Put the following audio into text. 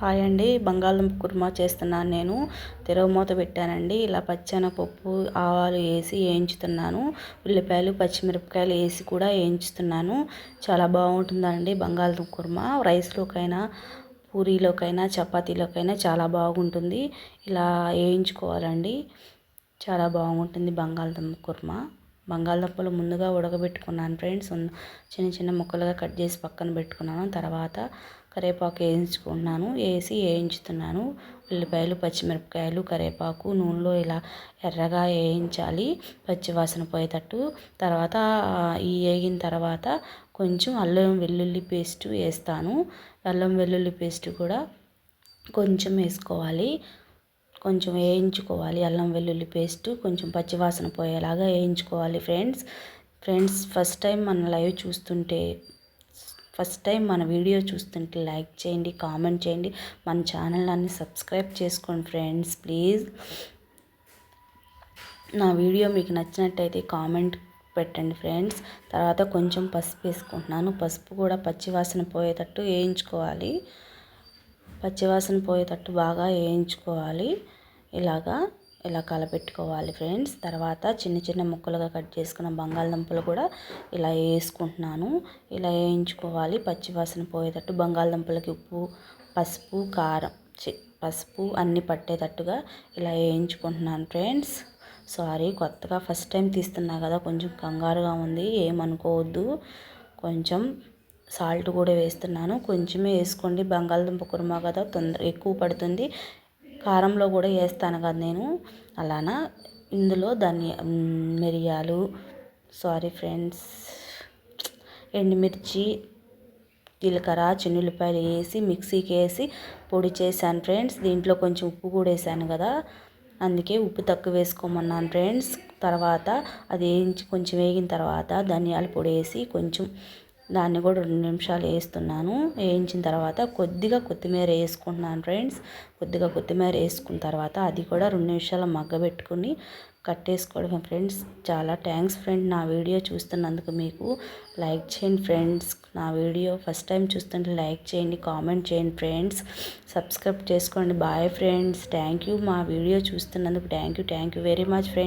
Hi అండి. బంగాళదుంప కుర్మా చేస్తున్నాను నేను. తెరవమూత పెట్టానండి. ఇలా పచ్చెనపప్పు ఆవాలు వేసి వేయించుతున్నాను. ఉల్లిపాయలు పచ్చిమిరపకాయలు వేసి కూడా వేయించుతున్నాను. చాలా బాగుంటుందండి బంగాళదుంప కుర్మా. రైస్లోకైనా పూరీలోకైనా చపాతీలోకైనా చాలా బాగుంటుంది. ఇలా వేయించుకోవాలండి. చాలా బాగుంటుంది బంగాళదుంప కుర్మా. బంగాళదుంపలు ముందుగా ఉడకబెట్టుకున్నాను ఫ్రెండ్స్. చిన్న చిన్న ముక్కలుగా కట్ చేసి పక్కన పెట్టుకున్నాను. తర్వాత కరివేపాకు వేయించుకున్నాను వేసి వేయించుతున్నాను. ఉల్లిపాయలు పచ్చిమిరపకాయలు కరివేపాకు నూనెలో ఇలా ఎర్రగా వేయించాలి పచ్చివాసన పోయేటట్టు. తర్వాత ఈ వేగిన తర్వాత కొంచెం అల్లం వెల్లుల్లి పేస్ట్ వేస్తాను. అల్లం వెల్లుల్లి పేస్ట్ కూడా కొంచెం వేసుకోవాలి. కొంచెం వేయించుకోవాలి అల్లం వెల్లుల్లి పేస్ట్. కొంచెం పచ్చివాసన పోయేలాగా వేయించుకోవాలి ఫ్రెండ్స్. ఫ్రెండ్స్ ఫస్ట్ టైం మన లైవ్ చూస్తుంటే ఫస్ట్ టైం మన వీడియో చూస్తుంటే లైక్ చేయండి కామెంట్ చేయండి. మన ఛానల్ అన్ని సబ్స్క్రైబ్ చేసుకోండి ఫ్రెండ్స్ ప్లీజ్. నా వీడియో మీకు నచ్చినట్టయితే కామెంట్ పెట్టండి ఫ్రెండ్స్. తర్వాత కొంచెం పసుపు వేసుకుంటున్నాను. పసుపు కూడా పచ్చివాసన పోయేటట్టు వేయించుకోవాలి. పచ్చివాసన పోయేటట్టు బాగా వేయించుకోవాలి. ఇలాగా ఇలా కలపెట్టుకోవాలి ఫ్రెండ్స్. తర్వాత చిన్న చిన్న ముక్కలుగా కట్ చేసుకున్న బంగాళదుంపలు కూడా ఇలా వేసుకుంటున్నాను. ఇలా వేయించుకోవాలి. పచ్చివాసన పోయేటట్టు బంగాళదుంపలకి ఉప్పు పసుపు కారం పసుపు అన్నీ పట్టేటట్టుగా ఇలా వేయించుకుంటున్నాను ఫ్రెండ్స్. సారీ కొత్తగా ఫస్ట్ టైం తీస్తున్నా కదా కొంచెం కంగారుగా ఉంది ఏమనుకోవద్దు. కొంచెం సాల్ట్ కూడా వేస్తున్నాను. కొంచెమే వేసుకోండి. బంగాళదుంప కుర్మా కదా తొందర ఎక్కువ పడుతుంది. కారంలో కూడా వేస్తాను కదా నేను. అలానా? ఇందులో ధనియా మిరియాలు సారీ ఫ్రెండ్స్ ఎండుమిర్చి జీలకర్ర చిన్నుల్లిపాయలు వేసి మిక్సీకి వేసి పొడి చేశాను ఫ్రెండ్స్. దీంట్లో కొంచెం ఉప్పు కూడా వేసాను కదా. అందుకే ఉప్పు తక్కువ వేసుకోమన్నాను ఫ్రెండ్స్. తర్వాత అది వేయించి కొంచెం వేగిన తర్వాత ధనియాల పొడి వేసి కొంచెం దాన్ని కూడా రెండు నిమిషాలు వేస్తున్నాను. వేయించిన తర్వాత కొద్దిగా కొత్తిమీర వేసుకుంటున్నాను ఫ్రెండ్స్. కొద్దిగా కొత్తిమీర వేసుకున్న తర్వాత అది కూడా రెండు నిమిషాలు మగ్గబెట్టుకుని కట్టేసుకోవడం ఫ్రెండ్స్. చాలా థ్యాంక్స్ ఫ్రెండ్ నా వీడియో చూస్తున్నందుకు మీకు. లైక్ చేయండి ఫ్రెండ్స్. నా వీడియో ఫస్ట్ టైం చూస్తుంటే లైక్ చేయండి కామెంట్ చేయండి ఫ్రెండ్స్. సబ్స్క్రైబ్ చేసుకోండి. Bye friends. థ్యాంక్ యూ మా video చూస్తున్నందుకు. Thank you thank you very much friends